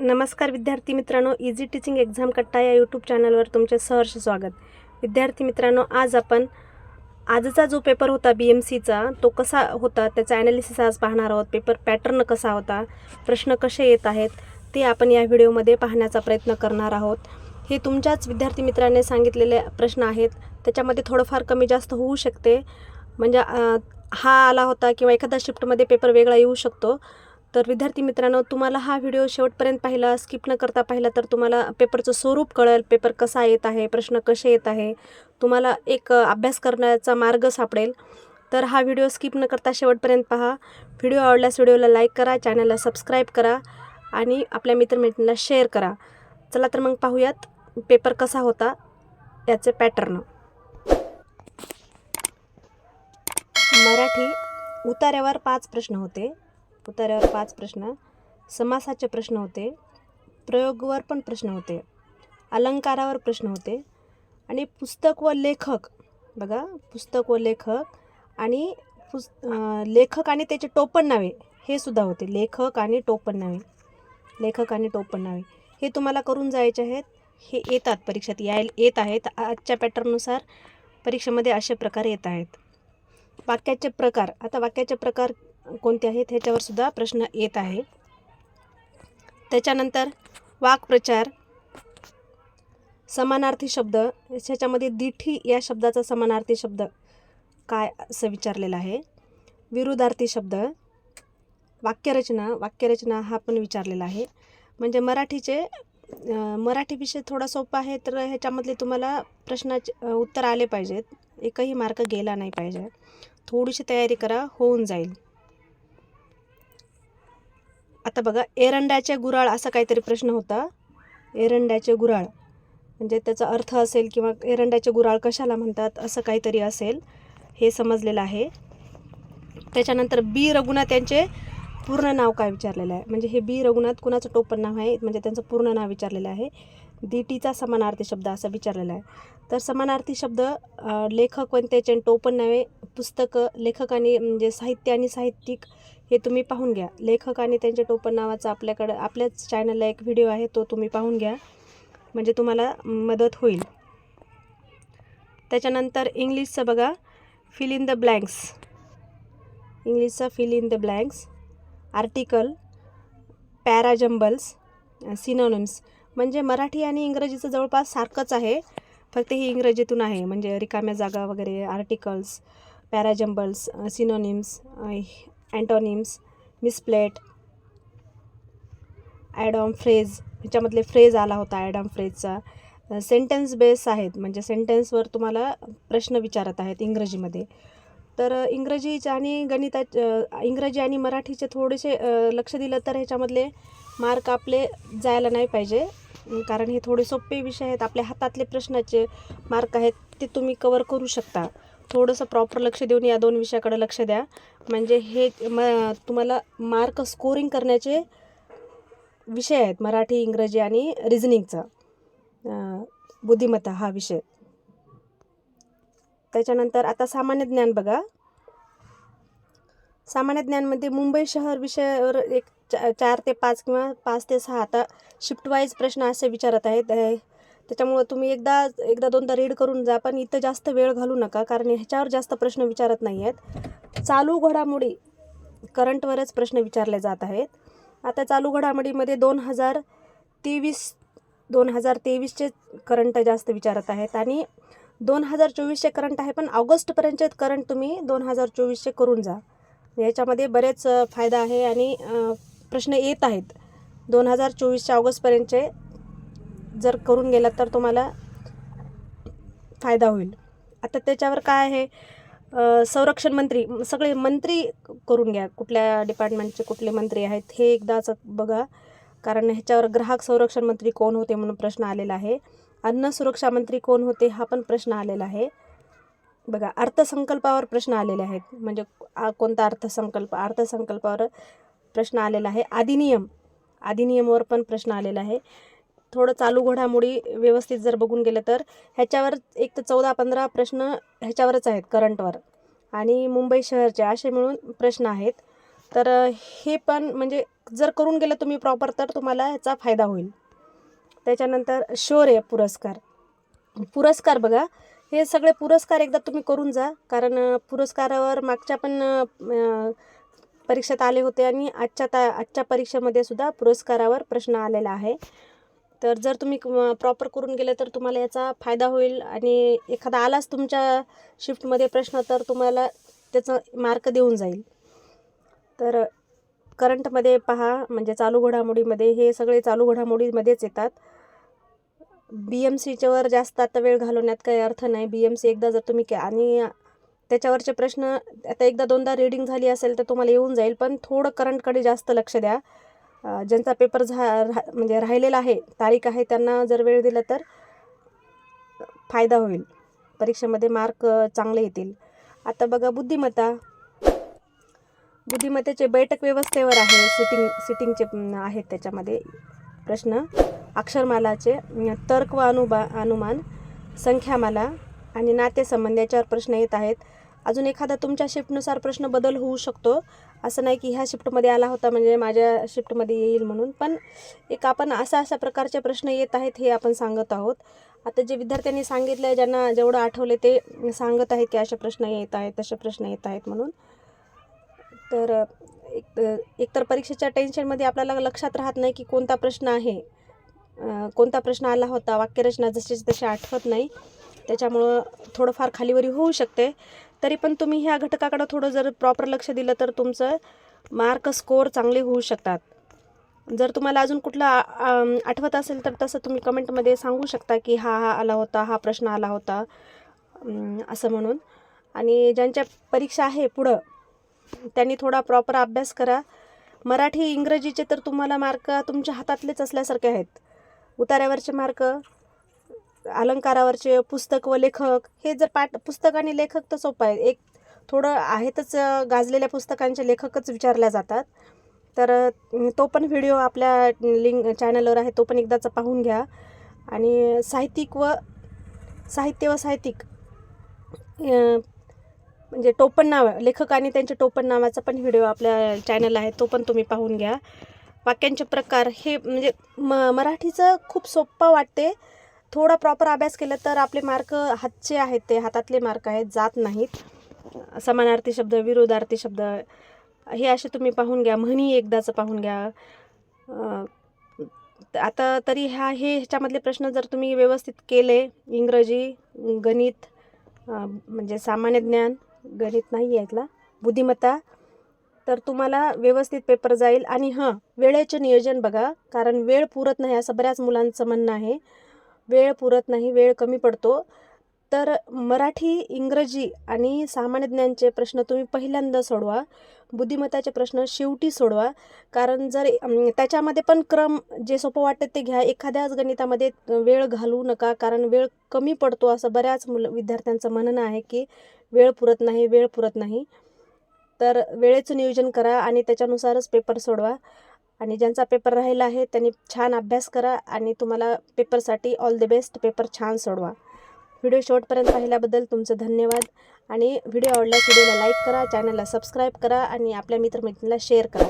नमस्कार विद्यार्थी मित्रांनो इझी टीचिंग एक्झाम कट्टा या यूट्यूब चॅनलवर तुमचे सहर्ष स्वागत. विद्यार्थी मित्रांनो आज आपण आजचा जो पेपर होता बी एम सीचा तो कसा होता त्याचा ॲनालिसिस आज पाहणार आहोत. पेपर पॅटर्न कसा होता प्रश्न कसे येत आहेत ते आपण या व्हिडिओमध्ये पाहण्याचा प्रयत्न करणार आहोत. हे तुमच्याच विद्यार्थी मित्राने सांगितलेले प्रश्न आहेत. त्याच्यामध्ये थोडंफार कमी जास्त होऊ शकते. म्हणजे हा आला होता किंवा एखादा शिफ्टमध्ये पेपर वेगळा येऊ शकतो. तर विद्यार्थी मित्रांनो तुम्हाला हा व्हिडिओ शेवटपर्यंत पाहिला स्किप न करता पाहिला तर तुम्हाला पेपरचं स्वरूप कळेल पेपर कसा येत आहे प्रश्न कसे येत आहे. तुम्हाला एक अभ्यास करण्याचा मार्ग सापडेल. तर हा व्हिडिओ स्किप न करता शेवटपर्यंत पहा. व्हिडिओ आवडल्यास व्हिडिओला लाईक करा चॅनलला सबस्क्राईब करा आणि आपल्या मित्रमैत्रिणीला शेअर करा. चला तर मग पाहूयात पेपर कसा होता याचे पॅटर्न. मराठी उतार्यावर पाच प्रश्न होते. उतार्यावर पाच प्रश्न. समासाचे प्रश्न होते. प्रयोगवर पण प्रश्न होते. अलंकारावर प्रश्न होते. आणि पुस्तक व लेखक. बघा पुस्तक व लेखक आणि पुस् लेखक आणि त्याचे टोपण नावे. हे सुद्धा होते. लेखक आणि टोपण नावे. लेखक आणि टोपण नावे. हे तुम्हाला करून जायचे आहेत. हे येतात परीक्षेत. याय येत आहेत. आजच्या पॅटर्ननुसार परीक्षेमध्ये असे प्रकार येत आहेत. वाक्याचे प्रकार. आता वाक्याचे प्रकार कोणते आहेत ह्याच्यावर सुद्धा प्रश्न येत आहे. त्याच्यानंतर वाक्प्रचार समानार्थी शब्द ह्याच्यामध्ये दिठी या शब्दाचा समानार्थी शब्द काय असं विचारलेलं आहे. विरुद्धार्थी शब्द वाक्यरचना वाक्यरचना हा पण विचारलेला आहे. म्हणजे मराठीचे मराठी विषय थोडा सोपा आहे तर ह्याच्यामधले तुम्हाला प्रश्नाचे उत्तर आले पाहिजेत. एकही मार्क गेला नाही पाहिजे. थोडीशी तयारी करा होऊन जाईल. आता बघा एरंडाचे गुराळ असा काहीतरी प्रश्न होता. एरंड्याचे गुराळ. म्हणजे त्याचा अर्थ असेल किंवा एरंड्याचे गुराळ कशाला म्हणतात असं काहीतरी असेल. हे समजलेलं आहे. त्याच्यानंतर बी रघुनाथ यांचे पूर्ण नाव काय विचारलेलं आहे? म्हणजे हे बी रघुनाथ कुणाचं टोपण नाव आहे? म्हणजे त्यांचं पूर्ण नाव विचारलेलं आहे. दिटीचा समानार्थी शब्द असा विचारलेला आहे. तर समानार्थी शब्द लेखक व त्याचे टोपण नावे पुस्तकं लेखक आणि म्हणजे साहित्य आणि साहित्यिक हे तुम्ही पाहून घ्या. लेखक आणि त्यांच्या टोपण नावाचा आपल्याकडं आपल्याच चॅनलला एक व्हिडिओ आहे तो तुम्ही पाहून घ्या. म्हणजे तुम्हाला मदत होईल. त्याच्यानंतर इंग्लिशचं बघा. फिल इन द ब्लँक्स इंग्लिशचा fill in the blanks article parajumbles synonyms म्हणजे मराठी आणि इंग्रजीचं जवळपास सारखंच आहे. फक्त ही इंग्रजीतून आहे. म्हणजे रिकाम्या जागा वगैरे articles parajumbles synonyms antonyms misspelt idiom phrase ह्याच्यामधले phrase आला होता ॲडॉम फ्रेजचा सेंटेन्स बेस आहेत म्हणजे सेंटेन्सवर तुम्हाला प्रश्न विचारत आहेत इंग्रजीमध्ये. तर इंग्रजीच्या आणि गणिता इंग्रजी आणि मराठीचे थोडेसे लक्ष दिलं तर ह्याच्यामधले मार्क आपले जायला नाही पाहिजे. कारण हे थोडे सोपे विषय आहेत. आपल्या हातातले प्रश्नाचे मार्क आहेत ते तुम्ही कवर करू शकता. थोडंसं प्रॉपर लक्ष देऊन या दोन विषयाकडे लक्ष द्या. म्हणजे हे म तुम्हाला मार्क स्कोरिंग करण्याचे विषय आहेत मराठी इंग्रजी आणि रिझनिंगचा बुद्धिमत्ता हा विषय. त्याच्यानंतर आता सामान्य ज्ञान बघा. सामान्य ज्ञानमध्ये मुंबई शहर विषयावर एक चा चार ते पाच किंवा पाच ते सहा आता शिफ्ट वाईज प्रश्न असे विचारत आहेत. त्याच्यामुळं तुम्ही एकदा एकदा दोनदा रीड करून जा पण इथं जास्त वेळ घालू नका कारण ह्याच्यावर जास्त प्रश्न विचारत नाही आहेत चालू घडामोडी करंटवरच प्रश्न विचारले जात आहेत. आता चालू घडामोडीमध्ये दोन हजार तेवीस दोन हजार तेवीसचे करंट जास्त विचारत आहेत आणि दोन हजार चोवीसचे करंट आहे पण ऑगस्टपर्यंतचे करंट तुम्ही दोन हजार चोवीसचे करून जा. याच्यामध्ये बरेच फायदा आहे आणि प्रश्न येत आहेत. दोन हजार चोवीसच्या ऑगस्टपर्यंतचे जर करून गेलात तर तुम्हाला फायदा होईल. आता त्याच्यावर काय आहे? संरक्षण मंत्री सगळे मंत्री करून घ्या. कुठल्या डिपार्टमेंटचे कुठले मंत्री आहेत हे एकदाच बघा. कारण ह्याच्यावर ग्राहक संरक्षण मंत्री कोण होते म्हणून प्रश्न आलेला आहे. अन्न सुरक्षा मंत्री कोण होते हा पण प्रश्न आलेला आहे. बघा अर्थसंकल्पावर प्रश्न आलेले आहेत. म्हणजे आ- कोणता अर्थसंकल्प? अर्थसंकल्पावर प्रश्न आलेला आहे. अधिनियम. अधिनियमावर पण प्रश्न आलेला आहे. थोडं चालू घडामोडी व्यवस्थित जर बघून गेलं तर ह्याच्यावर एक तर चौदा पंधरा प्रश्न ह्याच्यावरच आहेत करंटवर. आणि मुंबई शहरचे असे मिळून प्रश्न आहेत. तर हे पण म्हणजे जर करून गेलं तुम्ही प्रॉपर तर तुम्हाला ह्याचा फायदा होईल. त्याच्यानंतर शौर्य पुरस्कार. पुरस्कार बघा हे सगळे पुरस्कार एकदा तुम्ही करून जा. कारण पुरस्कारावर मागच्या पण परीक्षेत आले होते आणि आजच्या ता आजच्या परीक्षेमध्ये सुद्धा पुरस्कारावर प्रश्न आलेला आहे. तर जर तुम्ही प्रॉपर करून गेले तर तुम्हाला याचा फायदा होईल आणि एखादा आलाच तुमच्या शिफ्टमध्ये प्रश्न तर तुम्हाला त्याचं मार्क देऊन जाईल. तर करंटमध्ये पहा म्हणजे चालू घडामोडीमध्ये हे सगळे चालू घडामोडीमध्येच येतात. बी एम सीच्यावर जास्त आता वेळ घालवण्यात काही अर्थ नाही. बी एम सी एकदा जर तुम्ही क्या आणि त्याच्यावरचे प्रश्न आता एकदा दोनदा रीडिंग झाली असेल तर तुम्हाला येऊन जाईल पण थोडं करंटकडे जास्त लक्ष द्या. ज्यांचा पेपर झा रा म्हणजे राहिलेला आहे तारीख आहे त्यांना जर वेळ दिला तर फायदा होईल. परीक्षेमध्ये मार्क चांगले येतील. आता बघा बुद्धिमत्ता. बुद्धिमत्तेचे बैठक व्यवस्थेवर आहे. सिटिंग सिटिंगचे आहेत त्याच्यामध्ये प्रश्न. अक्षरमालाचे तर्क व अनुबा अनुमान संख्यामाला आणि नातेसंबंध याच्यावर प्रश्न येत आहेत. अजून एखादा तुमच्या शिफ्टनुसार प्रश्न बदल होऊ शकतो. असं नाही की ह्या शिफ्टमध्ये आला होता म्हणजे माझ्या शिफ्टमध्ये येईल म्हणून. पण एक आपण असा अशा प्रकारचे प्रश्न येत आहेत हे आपण सांगत आहोत. आता जे विद्यार्थ्यांनी सांगितलं आहे ज्यांना जेवढं आठवले ते सांगत आहेत की असे प्रश्न येत आहेत तसे प्रश्न येत आहेत म्हणून. तर एक एकतर परीक्षेच्या टेन्शनमध्ये आपल्याला लक्षात राहत नाही की कोणता प्रश्न आहे. कोणता प्रश्न आला होता वाक्यरचना जशी तशी आठवत नाही त्याच्यामुळं थोडंफार खालीवरी होऊ शकते. तरी पण तुम्ही ह्या घटकाकडं थोडं जर प्रॉपर लक्ष दिलं तर तुमचं मार्क स्कोअर चांगले होऊ शकतात. जर तुम्हाला अजून कुठला आठवत असेल तर तसं तुम्ही कमेंटमध्ये सांगू शकता की हा हा आला होता हा प्रश्न आला होता असं म्हणून. आणि ज्यांच्या परीक्षा आहे पुढं त्यांनी थोडा प्रॉपर अभ्यास करा. मराठी इंग्रजीचे तर तुम्हाला मार्क तुमच्या हातातलेच असल्यासारखे आहेत. उतार्यावरचे मार्क अलंकारावरचे पुस्तक व लेखक हे जर पाठ पुस्तक आणि लेखक तर सोपं आहे. एक थोडं आहेतच गाजलेल्या पुस्तकांचे लेखकच विचारल्या जातात. तर तो पण व्हिडिओ आपल्या लिंक चॅनलवर आहे तो पण एकदाचा पाहून घ्या. आणि साहित्यिक व साहित्य व साहित्यिक म्हणजे टोपण नाव लेखक आणि त्यांचे टोपण नावाचा पण व्हिडिओ आपल्या चॅनल आहे तो पण तुम्ही पाहून घ्या. वाक्यांचे प्रकार हे म्हणजे म मराठीचं खूप सोप्पं वाटते. थोडा प्रॉपर अभ्यास केला तर आपले मार्क हातचे आहेत ते हातातले मार्क आहेत जात नाहीत. समानार्थी शब्द विरोधार्थी शब्द हे असे तुम्ही पाहून घ्या म्हणी एकदाचं पाहून घ्या. आता तरी ह्या हे ह्याच्यामधले प्रश्न जर तुम्ही व्यवस्थित केले इंग्रजी गणित म्हणजे सामान्य ज्ञान गणित नाही आहे यातला बुद्धिमत्ता तर तुम्हाला व्यवस्थित पेपर जाईल. आणि हां वेळेचे नियोजन बघा कारण वेळ पुरत नाही असं बऱ्याच मुलांचं म्हणणं आहे. वेळ पुरत नाही वेळ कमी पडतो. तर मराठी इंग्रजी आणि सामान्य ज्ञानचे प्रश्न तुम्ही पहिल्यांदा सोडवा. बुद्धिमत्ताचे प्रश्न शेवटी सोडवा. कारण जर त्याच्यामध्ये पण क्रम जे सोपं वाटतं ते घ्या. एखाद्याच गणितामध्ये वेळ घालवू नका. कारण वेळ कमी पडतो असं बऱ्याच मुलं विद्यार्थ्यांचं म्हणणं आहे की वेळ पुरत नाही वेळ पुरत नाही. तर वेळेचं नियोजन करा आणि त्याच्यानुसारच पेपर सोडवा. आणि ज्यांचा पेपर राहिला आहे त्यांनी छान अभ्यास करा आणि तुम्हाला पेपरसाठी ऑल द बेस्ट पेपर छान सोडवा. व्हिडिओ शेवटपर्यंत पाहिल्याबद्दल तुमचं धन्यवाद. आणि व्हिडिओ आवडल्यास व्हिडिओला लाईक करा चॅनलला सबस्क्राईब करा आणि आपल्या मित्रमैत्रिणीला शेअर करा.